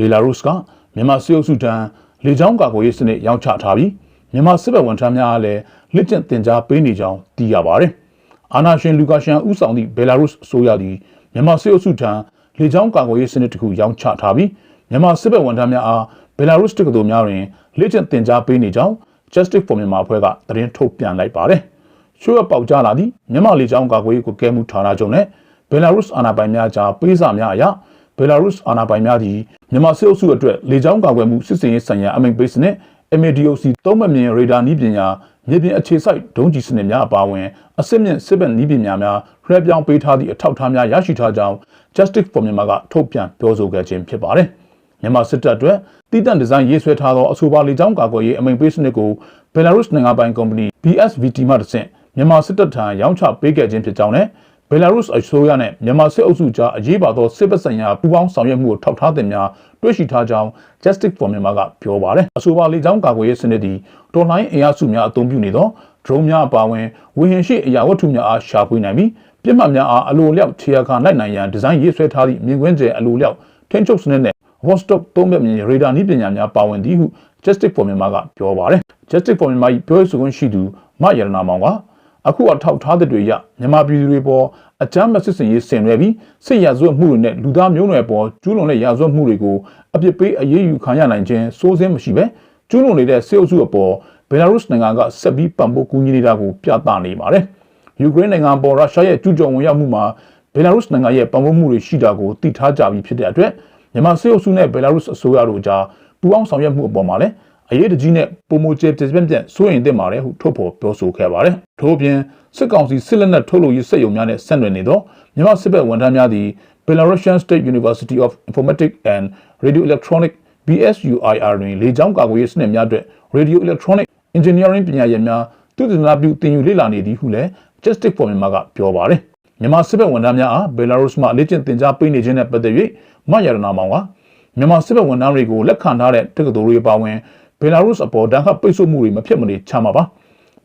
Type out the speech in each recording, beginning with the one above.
ဘယ်လာရုစ်ကမြန်မာစစ်အုပ်စုထံလေကြောင်းကာကွယ်ရေးစနစ်ရောင်းချထားပြီးမြန်မာစစ်ဘက်ဝန်ထမ်းများအားလည်းလက်ကျင့်တင် जा ပေးနေကြောင်းသိရပါတယ်။အာနာရှင်လူကာရှန်ဦးဆောင်သည့်ဘယ်လာရုစ်အစိုးရသည်မြန်မာစစ်အုပ်စုထံလေကြောင်းကာကွယ်ရေးစနစ်တစ်ခုရောင်းချထားပြီးမြန်မာစစ်ဘက်ဝန်ထမ်းများအားဘယ်လာရုစ်တက္ကသိုလ်များတွင်လက်ကျင့်တင် जा ပေးနေကြောင်း Justice for Myanmar အဖွဲ့ကသတင်းထုတ်ပြန်လိုက်ပါတယ်။ရှိုးရပေါက်ကြားလာသည့်မြန်မာလေကြောင်းကာကွယ်ရေးကိုကဲမှုဌာနချုပ်နဲ့ဘယ်လာရုစ်အာဏာပိုင်များကြားပေးစာများအရ ဘယ်လာရုစ်အာဏာပိုင်များသည်မြန်မာစစ်အုပ်စုအတွက်လေကြောင်းကာကွယ်မှုစစ်စင်ရေးဆိုင်ရာအမိန့်ပေးစနစ် MADOC သုံးမမြင်ရေဒါနည်းပညာမြေပြင်အခြေစိုက်ဒုံးကျည်စနစ်များအပါအဝင်အစစ်မြင့်စစ်ဘက်နည်းပညာများလွှဲပြောင်းပေးထားသည့်အထောက်အထားများရရှိထားကြောင်း Justice for Myanmar ကထုတ်ပြန်ပြောဆိုခဲ့ခြင်းဖြစ်ပါတယ်။မြန်မာစစ်တပ်အတွက်တည်တံ့ဒီဇိုင်းရေးဆွဲထားသောအဆိုပါလေကြောင်းကာကွယ်ရေးအမိန့်ပေးစနစ်ကိုဘယ်လာရုစ်နိုင်ငံပိုင်ကုမ္ပဏီ BSVT မှတဆင့်မြန်မာစစ်တပ်ထံရောင်းချပေးခဲ့ခြင်းဖြစ်ကြောင်းနဲ့ ဘယ်လာရုစ်အစိုးရနဲ့မြန်မာစစ်အုပ်စုကြားအရေးပါသောစစ်ပဆိုင်ရာပူးပေါင်းဆောင်ရွက်မှုကိုထောက်ထားတင်များတွေ့ရှိထားကြောင်း Justice for Myanmar ကပြောပါတယ်။အဆိုပါလေကြောင်းကာကွယ်ရေးစနစ်သည်တော်လှန်ရေးအင်အားစုများအသုံးပြုနေသော drone များအပါအဝင်ဝေဟင်ရှိအရာဝတ္ထုများအားရှာဖွေနိုင်ပြီးပြစ်မှတ်များအားအလိုအလျောက်ခြေအခါလိုက်နိုင်ရန်ဒီဇိုင်းရေးဆွဲထားသည့်မြင်ကွင်းကျယ်အလိုအလျောက်ထိန်းချုပ်စနစ်နဲ့ Vostok သုံးဘက်မြင်ရေဒါနည်းပညာများပါဝင်သည်ဟု Justice for Myanmar ကပြောပါတယ်။ Justice for Myanmar ၏ပြောဆိုခွင့်ရှိသူမရတနာမောင်က အခုအထောက်ထားတဲ့တွေရမြန်မာပြည်သူတွေပေါ်အကြမ်းမစစ်စင်ရေးဆင်နွှဲပြီးစစ်ရာဇဝတ်မှုတွေနဲ့လူသားမျိုးနွယ်ပေါ်ကျူးလွန်တဲ့ရာဇဝတ်မှုတွေကိုအပြစ်ပေးအရေးယူခံရနိုင်ခြင်းစိုးစင်းမရှိပဲကျူးလွန်နေတဲ့စစ်အုပ်စုအပေါ်ဘယ်လာရုစ်နိုင်ငံကဆက်ပြီးပံ့ပိုးကူညီနေတာကိုပြသနေပါတယ်။ယူကရိန်းနိုင်ငံပေါ်ရုရှားရဲ့ကျူးကျော်ဝင်ရောက်မှုမှာဘယ်လာရုစ်နိုင်ငံရဲ့ပံ့ပိုးမှုတွေရှိတာကိုသိထားကြပြီးဖြစ်တဲ့အတွက်မြန်မာစစ်အုပ်စုနဲ့ဘယ်လာရုစ်အစိုးရတို့ကြားပူးပေါင်းဆောင်ရွက်မှုအပေါ်မှာလည်း အရေးတကြီးနဲ့ပုံမကျဲပြပြပြစိုးရင်တင်ပါတယ်ဟုထုတ်ဖော်ပြောဆိုခဲ့ပါတယ်။ထို့ပြင်စစ်ကောင်စီစစ်လက်နက်ထုတ်လုပ်ရေးစက်ရုံများနဲ့ဆက်နွယ်နေသောမြန်မာစစ်ဘက်ဝန်ထမ်းများသည် Belarusian State University of Informatics and Radio Electronic BSUIR တွင်လေကြောင်းကာကွယ်ရေးစနစ်များအတွက် Radio Electronic Engineering ပညာရပ်များသူတနာပြုတင်ယူလေ့လာနေသည်ဟုလည်း Justice for Myanmar ကပြောပါတယ်။မြန်မာစစ်ဘက်ဝန်ထမ်းများအား Belarus မှလေ့ကျင့်သင်ကြားပေးနေခြင်းနဲ့ပတ်သက်၍မရတနာမောင်ကမြန်မာစစ်ဘက်ဝန်ထမ်းတွေကိုလက်ခံထားတဲ့တက္ကသိုလ်တွေပါဝင် ဘယ်လာရုစ်အပေါ်တန်းခတ်ပိတ်ဆို့မှုတွေမဖြစ်မနေချမှာပါ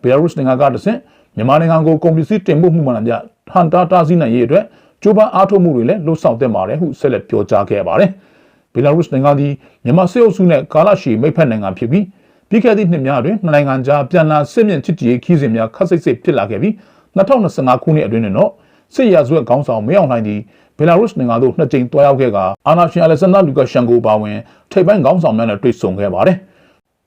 ဘယ်လာရုစ်နိုင်ငံကတဆင့်မြန်မာနိုင်ငံကိုကုန်ပစ္စည်းတင်ပို့မှုမှန်သမျှဟန်တာတားဆီးနိုင်ရေးအတွက်ကြိုးပမ်းအားထုတ်မှုတွေလည်းလှုပ်ဆောင်သင့်ပါတယ်ဟုဆက်လက်ပြောကြားခဲ့ပါတယ်ဘယ်လာရုစ်နိုင်ငံသည်မြန်မာစစ်အုပ်စုနဲ့ကာလရှည်မိတ်ဖက်နိုင်ငံဖြစ်ပြီးပြီးခဲ့သည့်နှစ်များတွင်နှစ်နိုင်ငံကြားပြန်လာစစ်မြင့်ချစ်ကြည်ရေးခီးစဉ်များခက်စိတ်စိတ်ဖြစ်လာခဲ့ပြီး2025ခုနှစ်အတွင်းတွင်တော့စစ်ရာဇဝတ်ခေါင်းဆောင်မင်းအောင်လှိုင်သည်ဘယ်လာရုစ်နိုင်ငံသို့နှစ်ကြိမ်တွားရောက်ခဲ့ကအာနာရှင်အလက်ဆန်ဒါလူကာရှန်ကိုပါဝင်ထိပ်ပိုင်းခေါင်းဆောင်များနဲ့တွေ့ဆုံခဲ့ပါတယ်။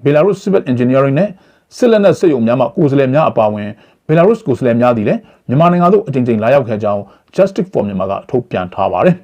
ဘယ်လာရုစ် Civil Engineering နဲ့စစ်လက်နက်စစ်ရုံများမှကိုယ်စားလှယ်များအပါအဝင်ဘယ်လာရုစ်ကိုယ်စားလှယ်များသည်လည်းမြန်မာနိုင်ငံသို့အကြိမ်ကြိမ်လာရောက်ခဲ့ကြောင်း Justice for Myanmar ကထုတ်ပြန်ထားပါတယ်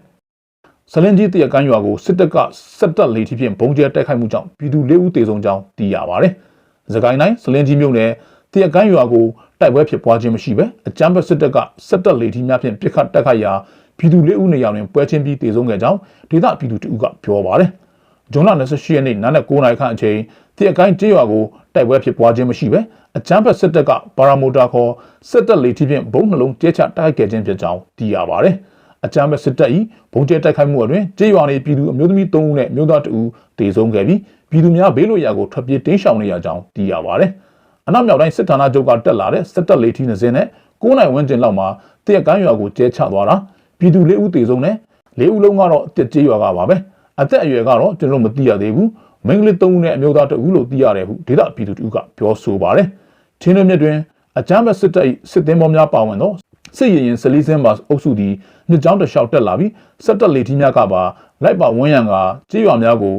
။ဆလင်ကြီးတရကမ်းရွာကိုစစ်တပ်ကစစ်တပ်လေထီဖြင့်ဘုံကျဲတိုက်ခိုက်မှုကြောင့်ပြည်သူ၄ဦးသေဆုံးကြောင်းသိရပါတယ်။သခိုင်းတိုင်းဆလင်ကြီးမြို့နယ်တရကမ်းရွာကိုတိုက်ပွဲဖြစ်ပွားခြင်းမရှိဘဲအကြမ်းဖက်စစ်တပ်ကစစ်တပ်လေထီများဖြင့်ပစ်ခတ်တိုက်ခိုက်ရာပြည်သူ၄ဦးနေရာတွင်ပွဲချင်းပြီးသေဆုံးခဲ့ကြောင်းဒေသပြည်သူတဦးကပြောပါတယ်။ဂျွန်လ28ရက်နေ့နနက်9:00နာရီခန့်အချိန် တရကိုင်းကျေးရွာကိုတိုက်ပွဲဖြစ်ပွားခြင်းမရှိဘဲအကြမ်းဖက်စစ်တပ်ကပါရာမိုတာခေါ်စစ်တပ်လေထီဖြင့်ဘုံနှလုံးကျဲချတိုက်ခဲ့ခြင်းဖြစ်ကြောင်းသိရပါတယ်။အကြမ်းဖက်စစ်တပ်၏ဘုံကျဲတိုက်ခိုက်မှုအတွင်းကျေးရွာနေပြည်သူအမျိုးသမီး3ဦးနဲ့မျိုးသား2ဦးတေဆုံးခဲ့ပြီးပြည်သူများဘေးလွတ်ရာကိုထွက်ပြေးတင်းရှောင်နေရကြောင်းသိရပါတယ်။အနောက်မြောက်တိုင်းစစ်ဌာနချုပ်ကတက်လာတဲ့စစ်တပ်လေထီနှစင်းနဲ့9နိုင်ဝန်းကျင်လောက်မှာတရကိုင်းရွာကိုကျဲချသွားတာပြည်သူ၄ဦးတေဆုံးနဲ့၄ဦးလုံးကတော့တက်ကျေးရွာကပါပဲ။အသက်အရွယ်ကတော့ကျွန်တော်မသိရသေးဘူး မိန်းကလေး၃ဦးနဲ့အမျိုးသား2ဦးလို့သိရတယ်ဟုဒေသပြည်သူတို့ကပြောဆိုပါတယ်။ချင်းတွင်မြစ်တွင်အကြမ်းဖက်စစ်တပ်စစ်သင်းပေါများပါဝင်သောစစ်ရင်ရင်စလီစင်းပါအုပ်စုသည်မြစ်ကြောင်းတစ်လျှောက်တက်လာပြီးစက်တက်လေထီးများကပါလိုက်ပါဝန်းရံကကြေးရွာများကို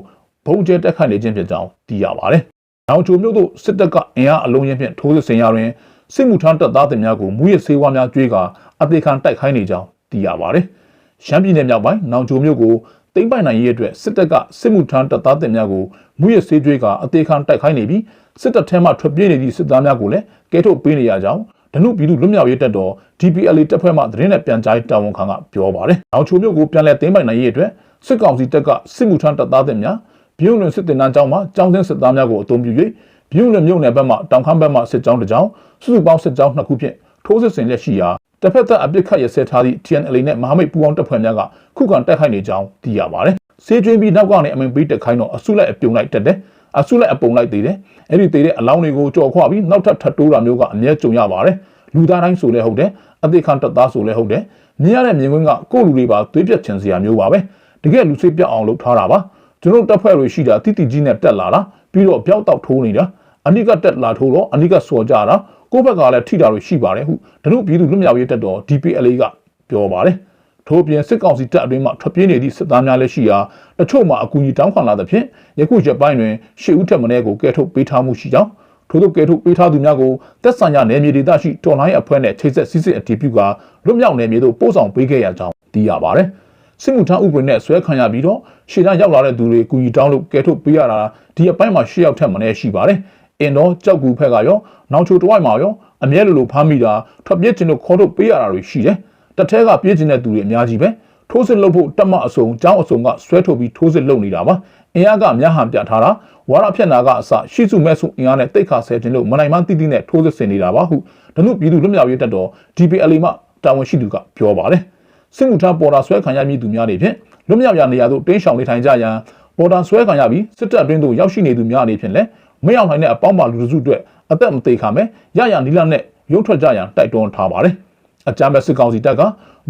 ဘုံကျဲတက်ခတ်နေခြင်းဖြစ်ကြောင်းသိရပါတယ်။နောက်ချိုမြို့သို့စစ်တပ်ကအင်အားအလုံးရင်းဖြင့်ထိုးစစ်ဆင်ရာတွင်စစ်မှုထမ်းတပ်သားတွေများကိုမူရစေဝါများကျွေးကအသေးခံတိုက်ခိုင်းနေကြောင်းသိရပါတယ်။ရှမ်းပြည်နယ်မြောက်ပိုင်းနောင်ချိုမြို့ကို တိမ့်ပိုင်နိုင်ရေးအတွက်စစ်တပ်ကစစ်မှုထမ်းတပ်သားတင်များကိုမူရစေးတွေးကအသေးခံတိုက်ခိုင်းနေပြီးစစ်တပ်ထဲမှထွက်ပြေးနေသည့်စစ်သားများကိုလည်းကဲထုတ်ပေးနေရကြောင်းဒနုပြည်သူလွတ်မြောက်ရေးတပ်တော် DPLA တပ်ဖွဲ့မှသတင်းနဲ့ပြန်ကြားတာဝန်ခံကပြောပါတယ်။နောက်ချိုမျိုးကိုပြန်လည်သိမ်းပိုက်နိုင်ရေးအတွက်စစ်ကောင်စီတပ်ကစစ်မှုထမ်းတပ်သားတင်များပြည်ုံလွန်စစ်တင်တန်းကျောင်းမှာကျောင်းသင်းစစ်သားများကိုအုံပြု၍ပြည်ုံလွန်မြို့နယ်ဘက်မှတောင်ခမ်းဘက်မှစစ်ကြောင်းတစ်ကြောင်းစုစုပေါင်းစစ်ကြောင်းနှစ်ခုဖြင့်ထိုးစစ်ဆင်လက်ရှိရာ တစ်ဖက်သက်အပစ်ခတ်ရစဲထားသည့် TNLA နဲ့မဟာမိတ်ပူးပေါင်းတပ်ဖွဲ့များကခုခံတိုက်ခိုက်နေကြောင်းသိရပါတယ်။စေးကျွင်းပြီးနောက်ကနေအမင်ပေးတက်ခိုင်းတော့အစုလိုက်အပြုံလိုက်တက်တယ်။အစုလိုက်အပုံလိုက်သေးတယ်။အဲ့ဒီသေးတဲ့အလောင်းတွေကိုကြော်ခွပြီးနောက်ထပ်ထပ်တိုးတာမျိုးကအမြဲကြုံရပါတယ်။လူသားတိုင်းဆိုလဲဟုတ်တယ်။အသိခံတပ်သားဆိုလဲဟုတ်တယ်။မြင်ရတဲ့မြင်ကွင်းကကိုယ့်လူတွေပါသွေးပြက်ချင်စရာမျိုးပါပဲ။တကယ်လူစိတ်ပြတ်အောင်လုပ်ထားတာပါ။ကျကျွန်တော်တပ်ဖွဲ့တွေရှိတာတိတိကြီးနဲ့တက်လာတာပြီးတော့ပြောက်တောက်ထိုးနေတာအနိကတက်လာထိုးတော့အနိကစော်ကြတာ ကိုယ့်ဘက်ကလည်းထိတာတွေရှိပါတယ်ဟုဒနုပြည်သူလွတ်မြောက်ရေးတပ်တော် DPLA ကပြောပါတယ်ထို့ပြင်စစ်ကောင်စီတပ်အတွင်းမှထွက်ပြေးနေသည့်စစ်သားများလည်းရှိရာတချို့မှာအကူအညီတောင်းခံလာသဖြင့်ယခုရက်ပိုင်းတွင်ရှေ့ဦးထက်မင်းကိုကဲထုတ်ပေးထားမှုရှိကြောင်းထို့သောကဲထုတ်ပေးထားသူများကိုသက်ဆိုင်ရာနယ်မြေဒေသရှိတော်လိုင်းအဖွဲ့နဲ့ချိတ်ဆက်စစ်စစ်အတည်ပြုကာလွတ်မြောက်နယ်မြေသို့ပို့ဆောင်ပေးခဲ့ရကြောင်းသိရပါတယ်စစ်မှုထမ်းဥပဒေနဲ့ဆွဲခံရပြီးတော့ရှေ့တန်းရောက်လာတဲ့သူတွေကူညီတောင်းလို့ကဲထုတ်ပေးရတာဒီအပိုင်းမှာရှေ့ရောက်ထက်မင်းရှိပါတယ် အင်တော့ကြောက်ကူဖက်ကရောနောက်ချိုတဝိုက်မှာရောအမြဲလိုလိုဖမ်းမိတာထွက်ပြေးခြင်းတို့ခေါ်ထုတ်ပေးရတာတွေရှိတယ်တထဲကပြေးခြင်းတဲ့သူတွေအများကြီးပဲထိုးစစ်လုပ်ဖို့တက်မအစုံကျောင်းအစုံကဆွဲထုတ်ပြီးထိုးစစ်လုပ်နေတာပါအင်အားကအများဟန်ပြထားတာဝါရဖြက်နာကအစရှိစုမဲ့စုအင်အားနဲ့တိတ်ခါဆဲတင်လို့မနိုင်မှန်းတိတိနဲ့ထိုးစစ်ဆင်နေတာပါဟုဒနုပြည်သူလွတ်မြောက်ရေးတပ်တော် DPLA မှတာဝန်ရှိသူကပြောပါတယ်စစ်မှုထမ်းပေါ်တာဆွဲခံရမည်သူများအနေဖြင့်လွတ်မြောက်ရာနေရာသို့တင်းရှောင်နေထိုင်ကြရန်ပေါ်တာဆွဲခံရပြီးစစ်တပ်အတွင်းသို့ရောက်ရှိနေသူများအနေဖြင့်လည်း မရောက်နိုင်တဲ့အပေါင်းပါလူစုအတွက်အသက်မသေးခါမဲ့ရရနီလာနဲ့ရုံထွက်ကြရန်တိုက်တွန်းထားပါတယ်အကြမ်းဖက်စစ်ကောင်စီတပ်က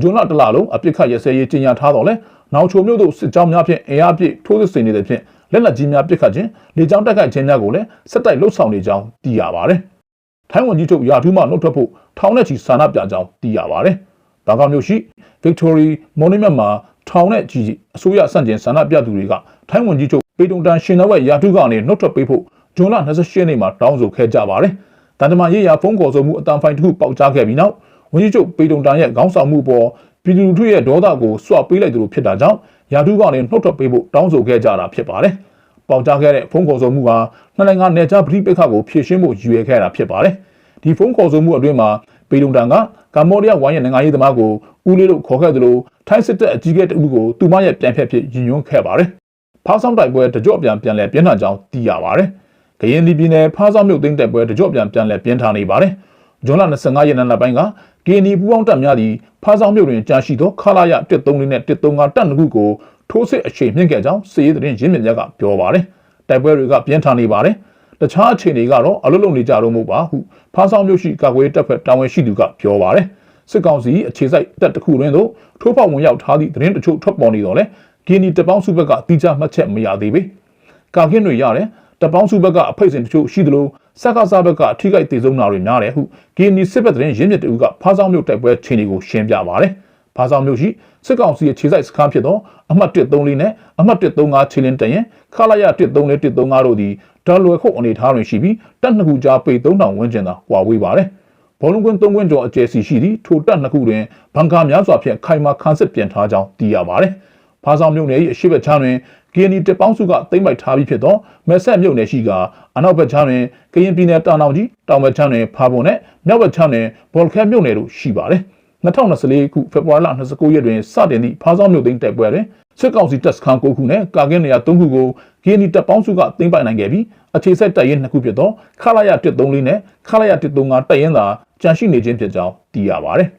ဂျွန်လတလလုံးအပြစ်ခတ်ရစဲရေးကြီးညာထားတော့လဲနောက်ချိုမျိုးတို့စစ်ကြောင်းများဖြင့်အင်အားပြည့်ထိုးစစ်ဆင်နေတဲ့ဖြင့်လက်လက်ကြီးများပြစ်ခတ်ခြင်းလေကြောင်းတိုက်ခိုက်ခြင်းများကိုလည်းစစ်တိုက်လှုပ်ဆောင်နေကြောင်းသိရပါတယ်။ထိုင်းဝန်ကြီးချုပ်ရာထူးမှနှုတ်ထွက်ဖို့ထောင်နဲ့ချီဆန္ဒပြကြောင်းသိရပါတယ်။ဘာကောက်မြို့ရှိ Victory Monument မှာထောင်နဲ့ချီအစိုးရစန့်ကျင်ဆန္ဒပြသူတွေကထိုင်းဝန်ကြီးချုပ်ပေတုံတန်ရှင်နဝက်ရာထူးကနေနှုတ်ထွက်ပေးဖို့ ဂျွန်လ28ရက်နေ့မှာတောင်းဆိုခဲ့ကြပါတယ်။တန်တမာရေးရာဖုန်းခေါ်ဆိုမှုအတန်ဖိုင်တစ်ခုပေါက်ကြားခဲ့ပြီးနောက်ဝန်ကြီးချုပ်ပေတုံတန်ရဲ့ခေါင်းဆောင်မှုပေါ်ပြည်သူလူထုရဲ့ဒေါသကိုစွပေးလိုက်သလိုဖြစ်တာကြောင့်ရာထူးကနေနှုတ်ထွက်ပေးဖို့တောင်းဆိုခဲ့ကြတာဖြစ်ပါတယ်။ပေါက်ကြားခဲ့တဲ့ဖုန်းခေါ်ဆိုမှုဟာနှစ်နိုင်ငံနယ်ခြားပြည်ပခါကိုဖြည့်ရှင်းဖို့ရည်ရွယ်ခဲ့တာဖြစ်ပါတယ်။ဒီဖုန်းခေါ်ဆိုမှုအတွင်းမှာပေတုံတန်ကကမ္ဘောဒီးယားဝိုင်းရဲ့နိုင်ငံရေးသမားကိုဦးလေးလို့ခေါ်ခဲ့သလိုထိုင်းစစ်တပ်အကြီးအကဲတဦးကိုသူမရဲ့ပြန်ဖက်ဖြစ်ယဉ်ညွန်းခဲ့ပါတယ်။ဖားဆောင်တိုက်ပွဲတကြော့ပြန်ပြန်လဲပြင်းထန်ကြောင်းသိရပါတယ်။က ရင်ပြည်နယ်ဖားဆောင်မြို့သိမ်းတိုက်ပွဲတကြော့ပြန်ပြန်လဲပြင်းထန်နေပါတယ်။ဇွန်လ25ရက်နေ့နောက်ပိုင်းကကီနီပူပေါင်းတပ်များသည်ဖားဆောင်မြို့တွင်ကြာရှိသောခလာရ134နဲ့135တပ်နှစ်ခုကိုထိုးစစ်အချိန်မြင့်ခဲ့ကြောင်းစစ်ရေးသတင်းရင်းမြစ်များကပြောပါတယ်။တိုက်ပွဲတွေကပြင်းထန်နေပါတယ်။တခြားအခြေအနေကတော့အလွတ်လုံနေကြတော့မဟုတ်ပါဟုဖားဆောင်မြို့ရှိကာကွယ်တပ်ဖက်တာဝန်ရှိသူကပြောပါတယ်။စစ်ကောင်စီအခြေစိုက်တပ်တစ်ခုတွင်သို့ထိုးပေါက်ဝင်ရောက်ထားသည့်သတင်းတချို့ထွက်ပေါ်နေတော့လေကီနီတပေါင်းစုဘက်ကတိကျမှတ်ချက်မရသေးပေ။ကာကင်းတွေရတယ် တပေါင်းစုဘက်ကအဖိတ်စင်တချို့ရှိသလိုစက္ကစဘက်ကအထိခိုက်သေးဆုံးတာတွေများတယ်ဟုကီနီစစ်ဘက်သတင်းရင်းမြစ်တူကဖားဆောင်မြို့တိုက်ပွဲချိန်တွေကိုရှင်းပြပါတယ်။ဖားဆောင်မြို့ရှိစစ်ကောင်စီရဲ့ခြေစိုက်စခန်းဖြစ်သောအမှတ်134နဲ့အမှတ်135ခြေလင်းတရင်ခလာရ134နဲ့135တို့သည်ဒေါ်လွယ်ခုတ်အနေထားတွင်ရှိပြီးတပ်နှစ်ခုကြားပေ3000ဝန်းကျင်သာကွာဝေးပါတယ်။ဘောလုံးကွင်း3ကွင်းကျော်အကျယ်စီရှိသည့်ထိုတပ်နှစ်ခုတွင်ဘန်ကာများစွာဖြင့်ခိုင်မာခန်းစစ်ပြင်ထားကြောင်းသိရပါတယ်။ ဖားဆောင်မြို့နယ်၏အရှိတ်ချားတွင်ကရင်ဒီတပေါင်းစုကသိမ့်ပိုက်ထားပြီးဖြစ်သောမဲဆက်မြို့နယ်ရှိကအနောက်ဘက်ချမ်းတွင်ကရင်ပြည်နယ်တောင်တောင်ကြီးတောင်ဘက်ချမ်းတွင်ဖားပုံနဲ့မြောက်ဘက်ချမ်းတွင်ဘော်လ်ခဲမြို့နယ်တို့ရှိပါတယ်2024ခုဖေဖော်ဝါရီလ29ရက်တွင်စတင်သည့်ဖားဆောင်မြို့သိမ်းတိုက်ပွဲတွင်စစ်ကောင်စီတပ်စခန်း9ခုနဲ့ကာကင်းနေရာ3ခုကိုကရင်ဒီတပ်ပေါင်းစုကသိမ်းပိုက်နိုင်ခဲ့ပြီးအခြေဆက်တပ်ရင်း2ခုဖြစ်သောခလာရ134နဲ့ခလာရ135တပ်ရင်းသာကြန့်ရှိနေခြင်းဖြစ်ကြောင်းသိရပါတယ်